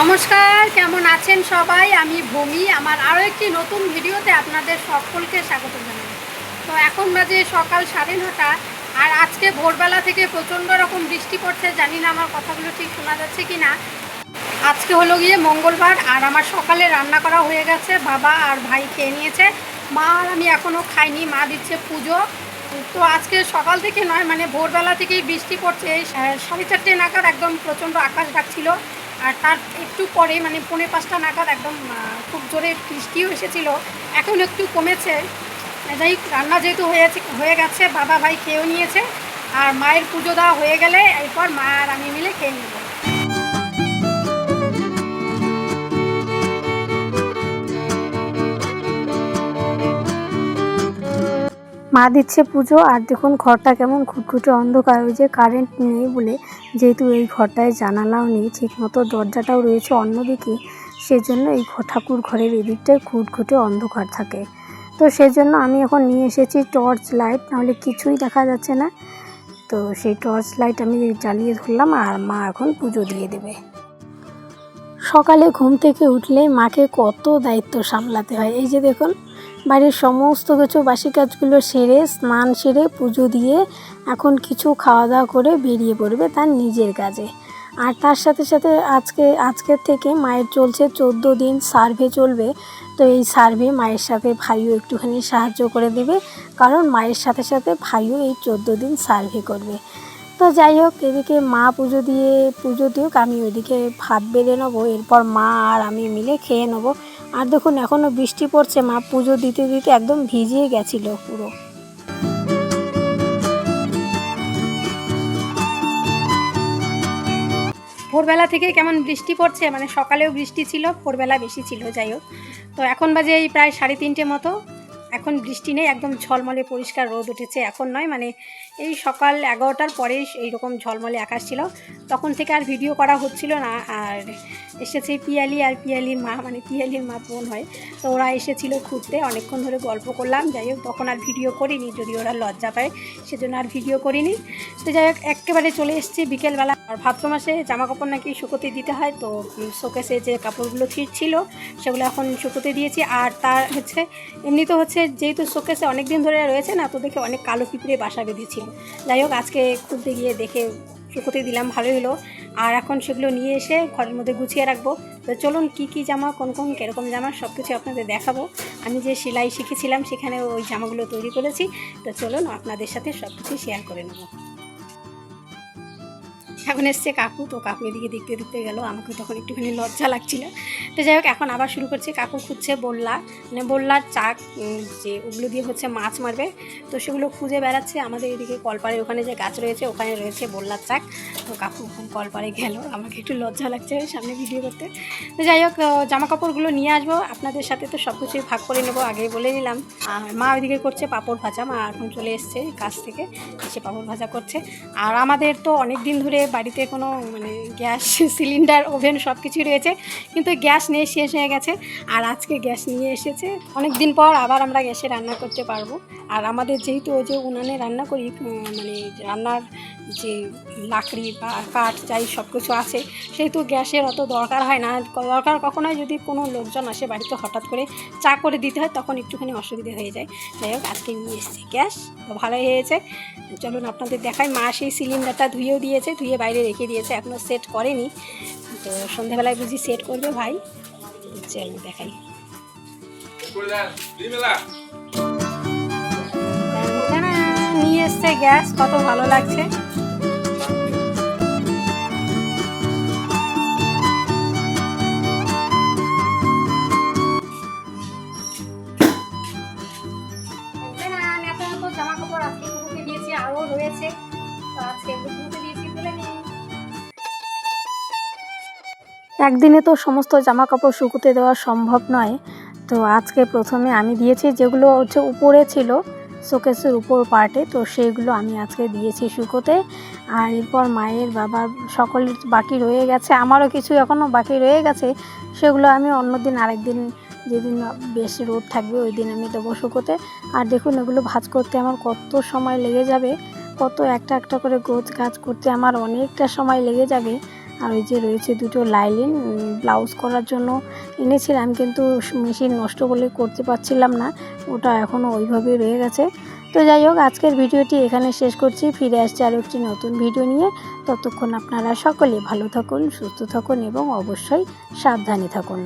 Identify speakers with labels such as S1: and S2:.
S1: নমস্কার, কেমন আছেন সবাই? আমি ভূমি। আমার আরও একটি নতুন ভিডিওতে আপনাদের সকলকে স্বাগত জানাই। তো এখন বাজে সকাল সাড়ে নটা, আর আজকে ভোরবেলা থেকে প্রচণ্ড রকম বৃষ্টি পড়ছে। জানি না আমার কথাগুলো ঠিক শোনা যাচ্ছে কি না আজকে হলো গিয়ে মঙ্গলবার, আর আমার সকালে রান্না করা হয়ে গেছে, বাবা আর ভাই খেয়ে নিয়েছে। মা আর আমি এখনও খাইনি, মা দিচ্ছে পুজো। তো আজকে সকাল থেকে নয় মানে ভোরবেলা থেকেই বৃষ্টি পড়ছে। সাড়ে চারটে নাগাদ একদম প্রচণ্ড আকাশ ডাকছিল। আর তার একটু পরে মানে পৌনে পাঁচটা নাগাদ একদম খুব জোরে বৃষ্টিও এসেছিল। এখন একটু কমেছে। যাই রান্না যেহেতু হয়েছে হয়ে গেছে, বাবা ভাই খেয়েও নিয়েছে। আর মায়ের পুজো দেওয়া হয়ে গেলে, এরপর মা আর আমি মিলে খেয়ে নেব। মা দিচ্ছে পুজো, আর দেখুন ঘরটা কেমন খুটখুটে অন্ধকার। ওই যে কারেন্ট নেই বলে যেহেতু এই ঘরটায় জানালাও নেই, ঠিকমতো দরজাটাও রয়েছে অন্যদিকে, সেজন্য এই ঠাকুর ঘরের এদিকটায় খুটখুটে অন্ধকার থাকে। তো সেজন্য আমি এখন নিয়ে এসেছি টর্চ লাইট নাহলে কিছুই দেখা যাচ্ছে না। তো সেই টর্চ লাইট আমি জ্বালিয়ে ধরলাম, আর মা এখন পুজো দিয়ে দেবে। সকালে ঘুম থেকে উঠলে মাকে কত দায়িত্ব সামলাতে হয়, এই যে দেখুন। বাড়ির সমস্ত কিছু, বাসি কাজগুলো সেরে, স্নান সেরে, পুজো দিয়ে এখন কিছু খাওয়া দাওয়া করে বেরিয়ে পড়বে তার নিজের কাজে। আর তার সাথে সাথে আজকে, আজকের থেকে মায়ের চলছে চোদ্দ দিন সার্ভে চলবে। তো এই সার্ভে মায়ের সাথে ভাইও একটুখানি সাহায্য করে দেবে। কারণ মায়ের সাথে সাথে ভাইও এই চোদ্দ দিন সার্ভে করবে। তো যাই হোক, এদিকে মা পুজো দিয়ে, পুজো দিয়েও আমি ওইদিকে ভাত বেড়ে নেব। এরপর মা আর আমি মিলে খেয়ে নেব। আর দেখুন এখনও বৃষ্টি পড়ছে, মা পুজো দিতে দিতে একদম ভিজিয়ে গেছিল পুরো। ভোরবেলা থেকে কেমন বৃষ্টি পড়ছে? মানে সকালেও বৃষ্টি ছিল, ভোরবেলা বেশি ছিল, যাই হোক। তো এখন বাজে এই প্রায় সাড়ে তিনটে মতো। এখন বৃষ্টি নেই, একদম ঝলমলে পরিষ্কার রোদ উঠেছে। এখন নয় মানে এই সকাল এগারোটার পরেই এইরকম ঝলমলে আকাশ ছিল। তখন থেকে আর ভিডিও করা হচ্ছিল না, আর এসেছে পিয়ালি, আর পিয়ালির মা মানে পিয়ালির মা বোন হয়। তো ওরা এসেছিল ঘুরতে, অনেকক্ষণ ধরে গল্প করলাম। যাই হোক, তখন আর ভিডিও করিনি, যদি ওরা লজ্জা পায়, সেজন্য আর ভিডিও করিনি। তো যাই হোক, একেবারে চলে এসেছি বিকেলবেলা। আর ভাদ্র মাসে জামা কাপড় নাকি শুকোতে দিতে হয়, তো শোকেসে যে কাপড়গুলো ছিল সেগুলো এখন শুকোতে দিয়েছি। আর তার হচ্ছে, এমনি তো হচ্ছে যেহেতু শোকেসে অনেক দিন ধরে রয়েছে না তো দেখে অনেক কালো পিঁপড়ে বাসা বেঁধেছিল। যাই হোক, আজকে খুলতে গিয়ে দেখে শুকোতে দিলাম, ভালোই হলো। আর এখন সেগুলো নিয়ে এসে ঘরের মধ্যে গুছিয়ে রাখব। তো চলুন, কী কী জামা, কোন কোন, কীরকম জামা সব কিছু আপনাদের দেখাবো। আমি যে সেলাই শিখেছিলাম সেখানে ওই জামাগুলো তৈরি করেছি। তো চলুন, আপনাদের সাথে সব কিছু শেয়ার করে নেব। এখন এসছে কাকু, তো কাকু এদিকে দেখতে দেখতে গেল, আমাকে তখন একটুখানি লজ্জা লাগছিল। তো যাই হোক, এখন আবার শুরু করছে। কাকু খুঁজছে বললা মানে বললার চাক যে ওগুলো দিয়ে হচ্ছে মাছ মারবে। তো সেগুলো খুঁজে বেড়াচ্ছে। আমাদের এদিকে কলপাড়ে ওখানে যে গাছ রয়েছে, ওখানে রয়েছে বললার চাক। তো কাকু কলপাড়ে গেল। আমাকে একটু লজ্জা লাগছে সামনে ভিডিও করতে। তো যাই হোক জামা কাপড়গুলো নিয়ে আসব। আপনাদের সাথে তো সব কিছুই ভাগ করে নেব, আগেই বলে নিলাম। আর মা ওইদিকে করছে পাঁপড় ভাজা। মা এখন চলে এসছে কাছ থেকে, এসে পাঁপড় ভাজা করছে। আর আমাদের তো অনেক দিন ধরে বাড়িতে কোনো মানে গ্যাস, সিলিন্ডার, ওভেন সব কিছুই রয়েছে। কিন্তু গ্যাস নিয়ে শেষ হয়ে গেছে। আর আজকে গ্যাস নিয়ে এসেছে। অনেক দিন পর আবার আমরা গ্যাসে রান্না করতে পারব। আর আমাদের যেহেতু ওই যে উনানে রান্না করি মানে রান্নার যে লাকড়ি বা কাঠ যাই সব কিছু আছে, সেহেতু গ্যাসের অত দরকার হয় না। দরকার কখনো হয় যদি কোনো লোকজন আসে বাড়িতে হঠাৎ করে চা করে দিতে হয়, তখন একটুখানি অসুবিধা হয়ে যায়। যাই হোক, আজকে নিয়ে এসেছি গ্যাস। ভালোই হয়েছে। চলুন আপনাদের দেখাই। মা সেই সিলিন্ডারটা ধুয়েও দিয়েছে, ধুয়ে বাইরে রেখে দিয়েছে এখনও সেট করেনি। তো সন্ধেবেলায় বুঝি সেট করবে ভাই। চলুন দেখাই। নিয়ে এসছে গ্যাস, কত ভালো লাগছে। একদিনে তো সমস্ত জামা কাপড় শুকোতে দেওয়া সম্ভব নয়। তো আজকে প্রথমে আমি দিয়েছি যেগুলো হচ্ছে উপরে ছিল, শোকেসের উপর পার্টে, তো সেইগুলো আমি আজকে দিয়েছি শুকোতে। আর এরপর মায়ের বাবার সকলের বাকি রয়ে গেছে, আমারও কিছু এখনও বাকি রয়ে গেছে, সেগুলো আমি অন্যদিন আরেকদিন যেদিন বেশি রোদ থাকবে ওই দিন আমি দেবো শুকোতে। আর দেখুন এগুলো ভাজ করতে আমার কত সময় লেগে যাবে, কত একটা একটা করে গোছ কাজ করতে আমার অনেকটা সময় লেগে যাবে। আর ওই যে রয়েছে দুটো লাইলিন ব্লাউজ করার জন্য এনেছিলাম কিন্তু মেশিন নষ্ট বলে করতে পারছিলাম না, ওটা এখনও ওইভাবেই রয়ে গেছে। তো যাই হোক, আজকের ভিডিওটি এখানে শেষ করছি, ফিরে আসছি আরও একটি নতুন ভিডিও নিয়ে। ততক্ষণ আপনারা সকলে ভালো থাকুন, সুস্থ থাকুন এবং অবশ্যই সাবধানে থাকুন।